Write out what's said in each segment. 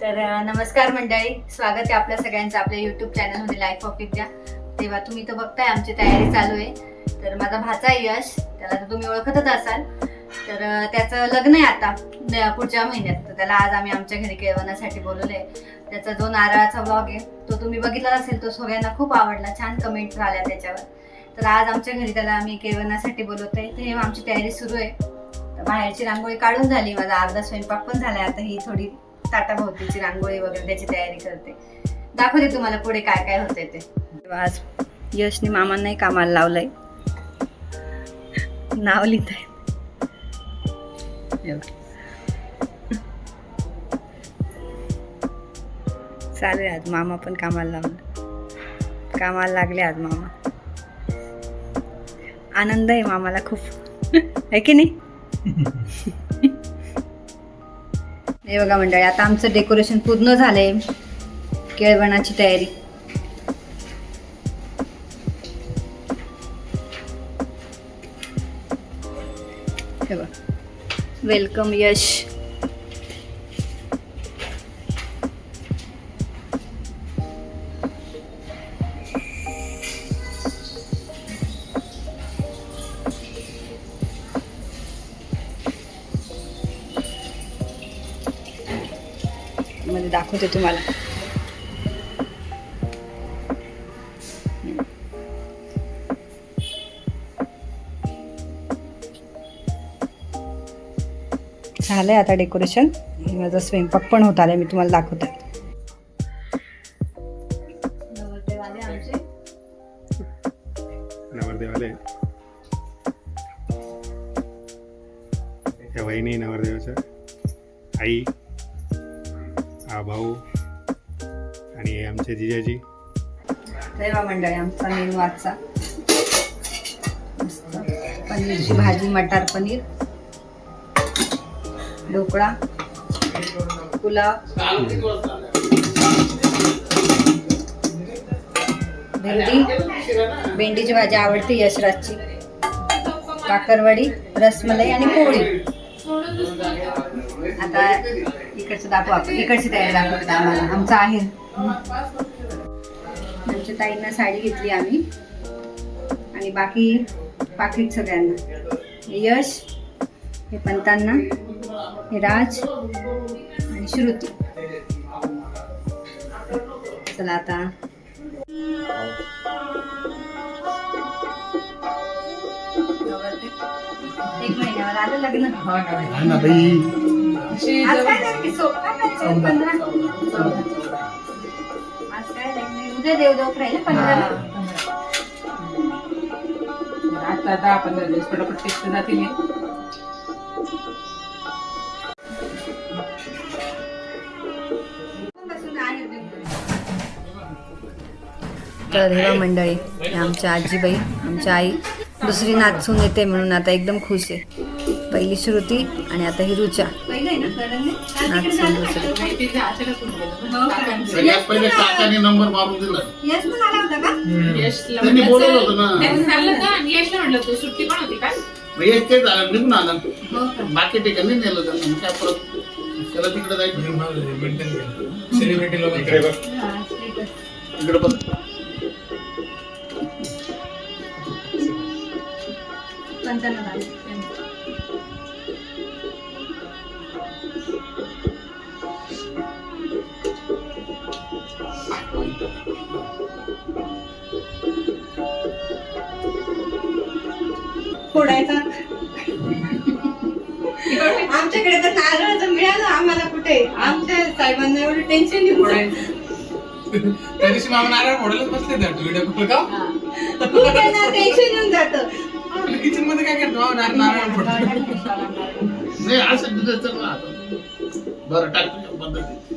तर नमस्कार मंडळी. स्वागत आहे आपल्या सगळ्यांचं आपल्या युट्यूब चॅनलमध्ये लाईफ ऑफ विद्या तेव्हा तुम्ही तर बघताय आमची तयारी चालू आहे. तर माझा भाचा आहे यश. त्याला तर तुम्ही ओळखतच असाल. तर त्याचं लग्न आहे आता पुढच्या महिन्यात. तर त्याला आज आम्ही आमच्या घरी केळवण्यासाठी बोलवलं आहे. त्याचा जो नारळाचा ब्लॉग आहे तो तुम्ही बघितला असेल. तो सगळ्यांना खूप आवडला. छान कमेंट आल्या त्याच्यावर. तर आज आमच्या घरी त्याला आम्ही केळवण्यासाठी बोलवतोय. तेव्हा आमची तयारी सुरू आहे. तर बाहेरची रांगोळी काढून झाली. माझा अर्धा स्वयंपाक पण झालाय. आता ही थोडी ताटाभोवतीची रांगोळी वगैरे त्याची तयारी करते. दाखवते तुम्हाला पुढे काय काय होते ते. आज यशनी मामांनाही कामाला लावलंय. नाव लिहित आहे चालू आहे आज. मामा पण कामाला लावलं कामाला लागले आज मामा. आनंद आहे मामाला खूप. आहे की नाही? हे बघा मंडळी आता आमचं डेकोरेशन पूर्ण झालंय. केळवणाची तयारी. हे वेलकम यश. मध्ये दाखवते तुम्हाला. झालंय आता डेकोरेशन. माझा स्वयंपाक पण होत आलाय मी तुम्हाला दाखवते. नवरदेवाले वहिनी नवरदेवाचं. आई. हा भाऊ आणि आमचे जिजाजी. तेव्हा मंडळी आमचा मेनू आजचा. पनीरची भाजी मटार पनीर ढोकळा पुलाव भेंडी. भेंडीची भाजी आवडते यशराजची. काकरवडी रसमलाई आणि पोळी. आता इकडचं दाखव आपण. इकडची तयारी दाखवते आम्हाला. आमचं आहे. आमच्या ताईंना साडी घेतली आम्ही. आणि बाकी पाकिट सगळ्यांना. यश हे पंतांना हे राज आणि श्रुती. चला आता. एक महिन्यावर आलं लग्न? आज काय? पंधरा? आज काय पंधरा आता दहा पंधरा दिवस टेस्ट जातील हे. तर हेवा मंडळी हे आमच्या आजीबाई आमच्या आई दुसरी नाचून येते म्हणून आता एकदम खुश आहे. पहिली श्रुती आणि आता ही रुचा सगळ्यात पहिले काकाने नंबर मारून दिला यश पण आला होता का यशला त्यांनी बोलवलं होतं ना. त्यांनी सांगितलं होतं आणि यशला म्हटलं तू सुट्टी पण होती का मग एक ते झालं निघून आला हो का? बाकी ठिकाणी नेलं त्यांना मग काय परत त्याला तिकडे जायचं इकडे बघ. हा, status. इकडे फोडायचा? आमच्याकडे तर नारळ मिळालं आम्हाला कुठे? आमच्या साहेबांना एवढं टेन्शन नाही फोडायचं. त्या दिवशी मामा नारळ फोडायलाच बसले त्या व्हिडिओ कॉल का? टेन्शन येऊन जातं. किचनमध्ये काय करतो? नारळ नारळ फोडतो. नाही असं. बरं टाकतो पद्धती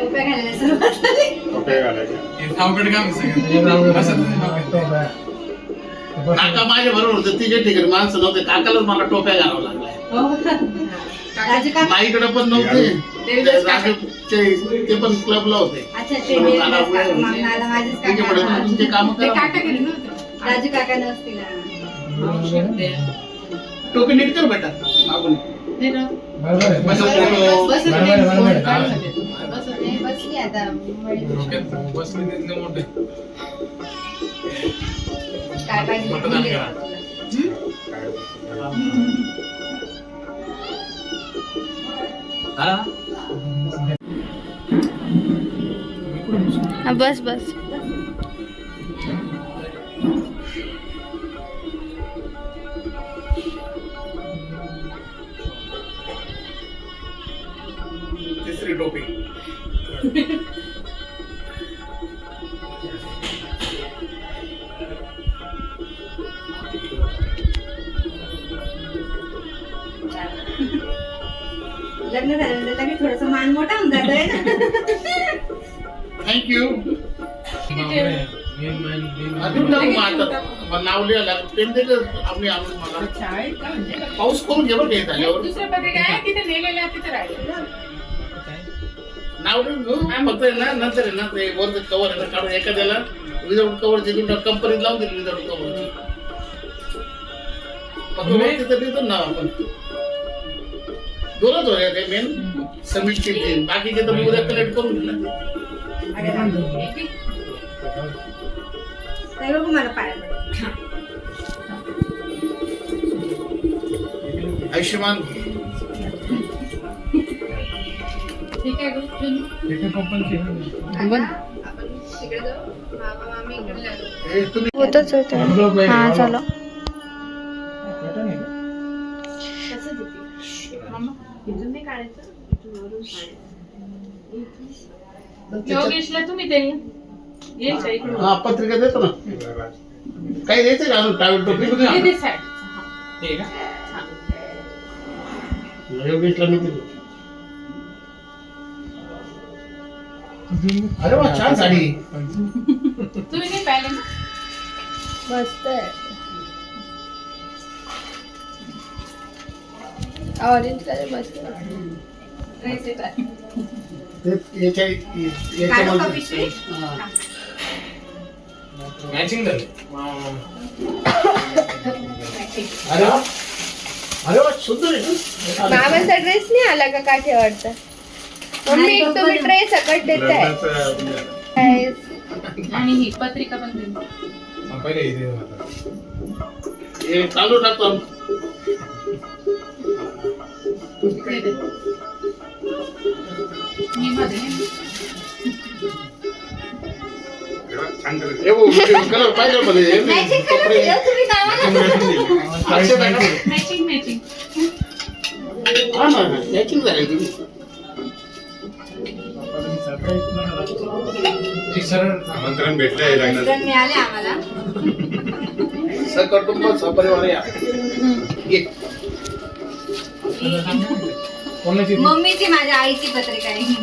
यश नाही सुरुवात झाली. टोपे घालायचे हे अवघड काम आहे सगळं. बसा तुम्ही दोघे. काका माझ्या बरोबर होते तिच्या ठिकाणी माणसं नव्हते. काकालाच मला टोप्या घालावं लागल्या. हो का? राजू का माईकडे पण नव्हते. ते पण क्लबला होते. अच्छा ते मला माझेच काका. तुमचे काम ते करा. काका गेले नव्हते. राजू काका नसतील. हा. मावशी होते. टोपी नीट कर बेटा. मागून. बस बस-. बस- काय पाहिजे ते मतदान बोलले करा. तुला. बस बस लग्न झाल्यानंतर लगेच थोडस मान मोठा होऊन जातोय ना. थँक्यू अजून मग आता मग पेन मला. म्हणजे? पाऊस करून घे बरं का हे झाल्यावर दुसरं पत्रिका काय तिथे नेलेलं आहे, तिथे राहिलेलं फक्त आहे ना नंतर आहे ना ते वरचं कवर आहे ना काढून एखाद्याला विदाऊट कवरची देऊन कंपनीत लावून दिली विदाऊट कवरची फक्त वरती तर देतो ना आपण. दोनच होते ते मेन सबमिट केली बाकीचे तर मी उद्या कलेक्ट करून घेईल ना अरे राम. नाही बघू मला पाया पडलं. आयुष्यमान ठीक आहे गं, ठेवून. तिथे पप्पांची आहे ना. आपण तिकडे जाऊ मामा मामी इकडे लागू हे तुम्ही होतच होत हा चलो योगेशला तुम्ही ते इकडून हा पत्रिका देतो ना काही द्यायचं का अजून टावेल दे. हा. का? योगेशला मी दिली अरे वा छान साडी तुम्ही नाही पाहिलं ना? मस्त आहे ऑरेंज कलर मस्त आहे. मॅचिंग झाले. अरे वा अरे वा सुंदर आहे ना. मामाचा ड्रेस नाही आला का काठीवरचा मम्मी एक तुम्ही ड्रेस सकट देताय. आणि ही पत्रिका पण दे. पहिले दे मला. हे चालू टाकतो दे दे. मी मध्ये छान कलर पाहिजे मॅचिंग झाली तुम्ही आमंत्रण भेटलंय मिळाले आम्हाला. सकटुंब सपरिवार या? मम्मीची माझ्या आईची पत्रिका आहे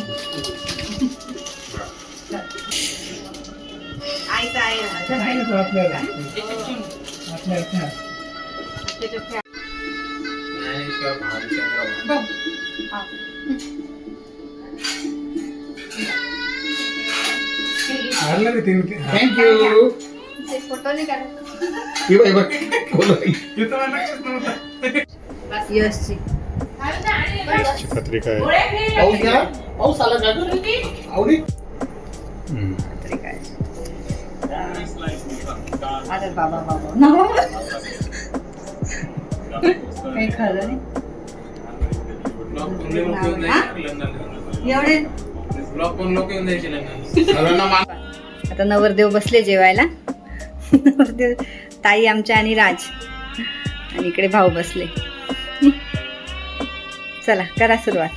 आईचा थँक्यू फ़ोटो नाही काढत यशची पाऊस पाऊस आला का? आवडी अरे बाबा बाबा. नको. काही खरं नाही. एवढे? आता नवरदेव बसले जेवायला. नवरदेव ताई आमच्या आणि राज. आणि इकडे भाऊ बसले. चला करा सुरुवात.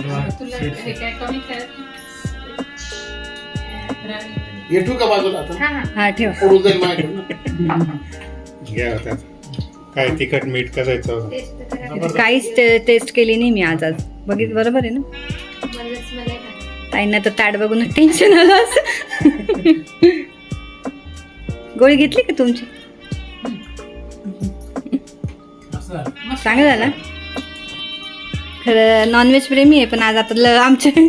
हे काय कमी खेळत येठू का बाजूला आता? हा हा. हा ठेव. पडून जाईल माझ्याकडून घ्या त्यात काय तिखट मीठ काहीच टे- टेस्ट केली नाही मी आज आज. बघित बरोबर आहे ना? ताईंना तर ताट बघून टेन्शन आलं असं. गोळी घेतली का तुमची? चांगलं झालं खरं नॉनव्हेज प्रेमी आहे पण आज आता ल आमचे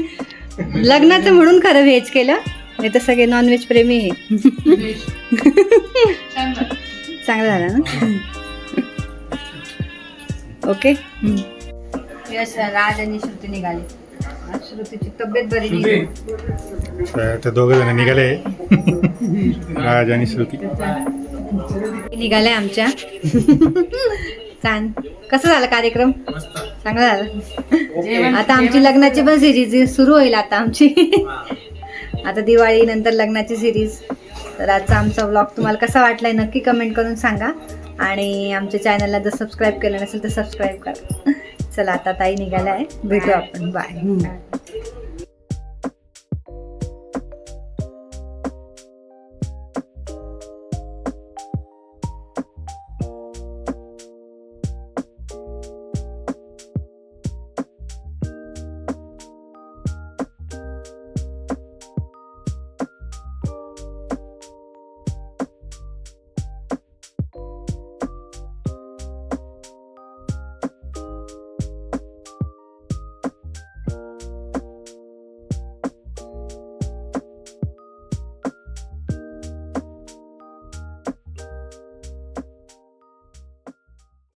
लग्नाचं म्हणून खरं व्हेज केलं. नाही तर सगळे नॉनव्हेज प्रेमी आहे. चांगलं झालं ना. ओके यश राज आणि श्रुती निघाले. श्रुतीची तब्येत बरी नाही. तर दोघं जण निघाले. राज आणि श्रुती. निघाल्या आमच्या. छान. कसं झालं कार्यक्रम? चांगला झाला. आता आमची लग्नाची पण सिरीज सुरू होईल आता आमची. आता दिवाळी नंतर लग्नाची सिरीज तर आजचा आमचा व्लॉग तुम्हाला कसा वाटलाय नक्की कमेंट करून सांगा. आणि आमच्या चॅनलला जर सबस्क्राईब केलं नसेल तर सबस्क्राईब करा. चला आता ताई निघाल्या आहे भेटू आपण. बाय